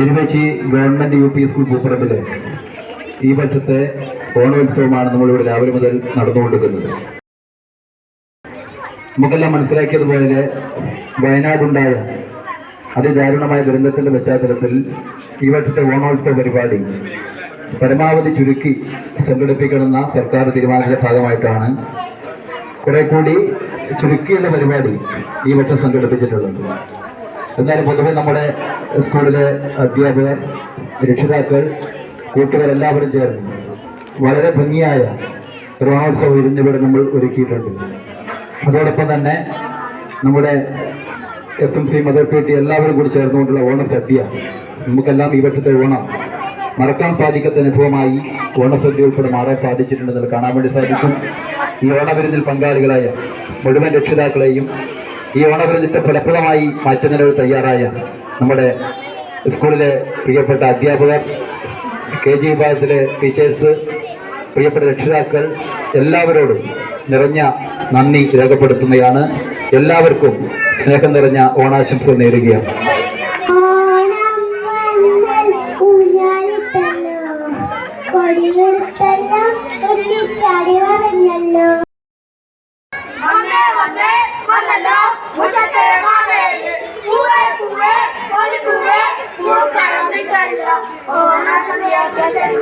Erumechi government U P school പൂപ്പറമ്പിൽ ഈ വർഷത്തെ ഓണോത്സവമാണ് നമ്മളിവിടെ രാവിലെ മുതൽ നടന്നുകൊണ്ടിരിക്കുന്നത്. നമുക്കെല്ലാം മനസ്സിലാക്കിയതുപോലെ വയനാടുണ്ടായ അതിദാരുണമായ ദുരന്തത്തിന്റെ പശ്ചാത്തലത്തിൽ ഈ വർഷത്തെ ഓണോത്സവ പരിപാടി പരമാവധി ചുരുക്കി സംഘടിപ്പിക്കണമെന്ന സർക്കാർ തീരുമാനത്തിന്റെ ഭാഗമായിട്ടാണ് കുറെ കൂടി ചുരുക്കിയുള്ള പരിപാടി ഈ വർഷം സംഘടിപ്പിച്ചിട്ടുള്ളത്. എന്നാലും പൊതുവെ നമ്മുടെ സ്കൂളിലെ അധ്യാപകർ രക്ഷിതാക്കൾ കൂട്ടുകാർ എല്ലാവരും ചേർന്ന് വളരെ ഭംഗിയായ ഒരു ഓണോത്സവം ഇരുന്നിവിടെ നമ്മൾ ഒരുക്കിയിട്ടുണ്ട്. അതോടൊപ്പം തന്നെ നമ്മുടെ S M C mother P T എല്ലാവരും കൂടി ചേർന്നുകൊണ്ടുള്ള ഓണസദ്യ നമുക്കെല്ലാം ഈ വർഷത്തെ ഓണം മറക്കാൻ സാധിക്കാത്ത അനുഭവമായി ഓണസദ്യ ഉൾപ്പെടെ മാറാൻ സാധിച്ചിട്ടുണ്ടെന്ന് കാണാൻ വേണ്ടി സാധിക്കും. ഈ ഓണവിരുന്നിൽ പങ്കാളികളായ മുഴുവൻ രക്ഷിതാക്കളെയും ഈ ഓണവിരുന്നിന്റെ ഫലപ്രദമായി മാറ്റുന്നതിന് തയ്യാറായ നമ്മുടെ സ്കൂളിലെ പ്രിയപ്പെട്ട അധ്യാപകർ കെ ജി വിഭാഗത്തിലെ ടീച്ചേഴ്സ് പ്രിയപ്പെട്ട രക്ഷിതാക്കൾ എല്ലാവരോടും നിറഞ്ഞ നന്ദി രേഖപ്പെടുത്തുന്നതാണ്. എല്ലാവർക്കും സ്നേഹം നിറഞ്ഞ ഓണാശംസ നേരുകയാണ്. ഓണം വന്നേ വന്നേ വന്നല്ലോ മുറ്റത്തെ മാവേലി പൂവേ പൂവേ ഒരു പൂവേ പൂക്കളം വിട്ടല്ലോ ഓണസദ്യയൊക്കെ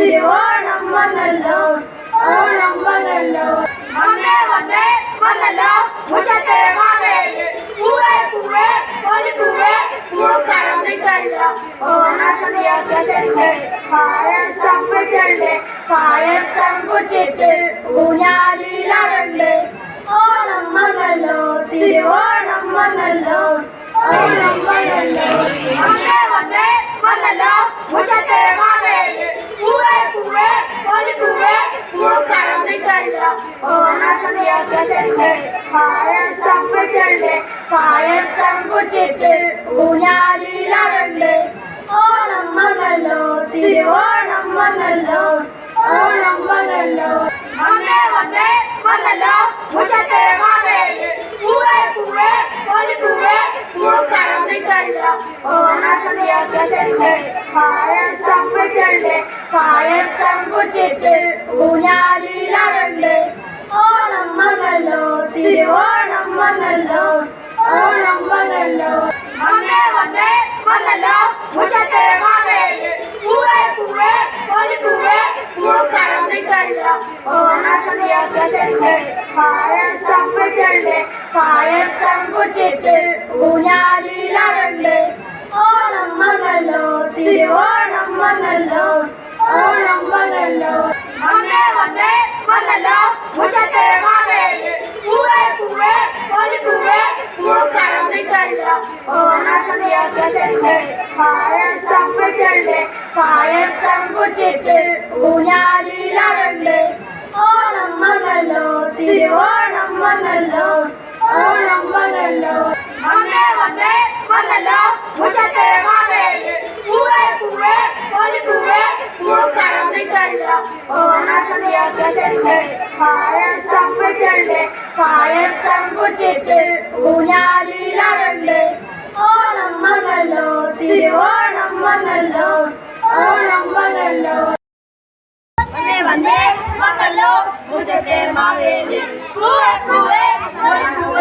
തിരുവോണം വന്നല്ലോ ഓണം വന്നല്ലോ. വന്നേ വന്നേ വന്നല്ലോ. മുറ്റത്തെ മാവേലി പൂവേ പൂവേ ഒരു പൂവേ പൂക്കളം വിട്ടല്ലോ ഓണസദ്യയൊക്കെ ചെണ്ട് പായസം വെച്ചുണ്ട് പായസം കുച്ചിട്ട് ഊഞ്ഞാലിലറുണ്ട് ഓണം വന്നല്ലോ തിരുവോണം വന്നല്ലോ ഓണം വന്നല്ലോ. വന്നേ മാവേലി പൂവേ പൂവേ ഒരു പൂവേ പൂക്കളം വിട്ടല്ലോ ഓണസദ്യയൊക്കെ ചെണ്ട് പായസം വെച്ചുണ്ട് പായസം കുച്ചിട്ട് ഊഞ്ഞാലിലറുണ്ട് ഓണം വന്നല്ലോ തിരുവോണം വന്നല്ലോ ഓണം വന്നല്ലോ. വന്നേ വന്നേ വന്നല്ലോ മുറ്റത്തെ മാവേലി. പൂവേ പൂവേ ഒരു പൂവേ പൂക്കളം വിട്ടല്ലോ പായസം വെച്ചുണ്ട് പായസം കുച്ചിട്ട് ഊഞ്ഞാലിലറുണ്ട് ഓണം വന്നല്ലോ തിരുവോണം വന്നല്ലോ ഓണം വന്നല്ലോ. വന്നേ വന്നേ വന്നല്ലോ മുറ്റത്തെ മാവേലി. പൂവേ പൂവേ ഒരു പൂവേ പൂക്കളം വിട്ടല്ലോ. ഓണസദ്യയൊക്കെ ചെണ്ട് പായസം വെച്ചുണ്ട് പായസം കുച്ചിട്ട് ഊഞ്ഞാലിലറുണ്ട് ഓണം വന്നല്ലോ തിരുവോണം വന്നല്ലോ ഓണം വന്നല്ലോ വന്നേ വന്നേ വന്നല്ലോ മുറ്റത്തെ മാവേലി പൂവേ പൂവേ ഒരു പൂവേ പൂക്കളം വിട്ടല്ലോ പായസം വെച്ചുണ്ട് പായസം കുച്ചിട്ട് ഊഞ്ഞാലിലറുണ്ട് ഓണം വന്നല്ലോ തിരുവോണം വന്നല്ലോ ഓണം വന്നല്ലോ. വന്നേ വന്നേ വന്നല്ലോ മുറ്റത്തെ മാവേലി. പൂവേ പൂവേ ഒരു പൂവേ പൂക്കളം വിട്ടല്ലോ ഓണസദ്യയൊക്കെ ചെണ്ട് പായസം വെച്ചുണ്ട് പായസം കുച്ചിട്ട് ഊഞ്ഞാലിലറുണ്ട് ഓണം വന്നല്ലോ തിരുവോണം വന്നല്ലോ ഓണം വന്നല്ലോ വന്നേ വന്നേ വന്നല്ലോ മുറ്റത്തെ മാവേലി. പൂവേ പൂവേ ഒരു പൂവേ.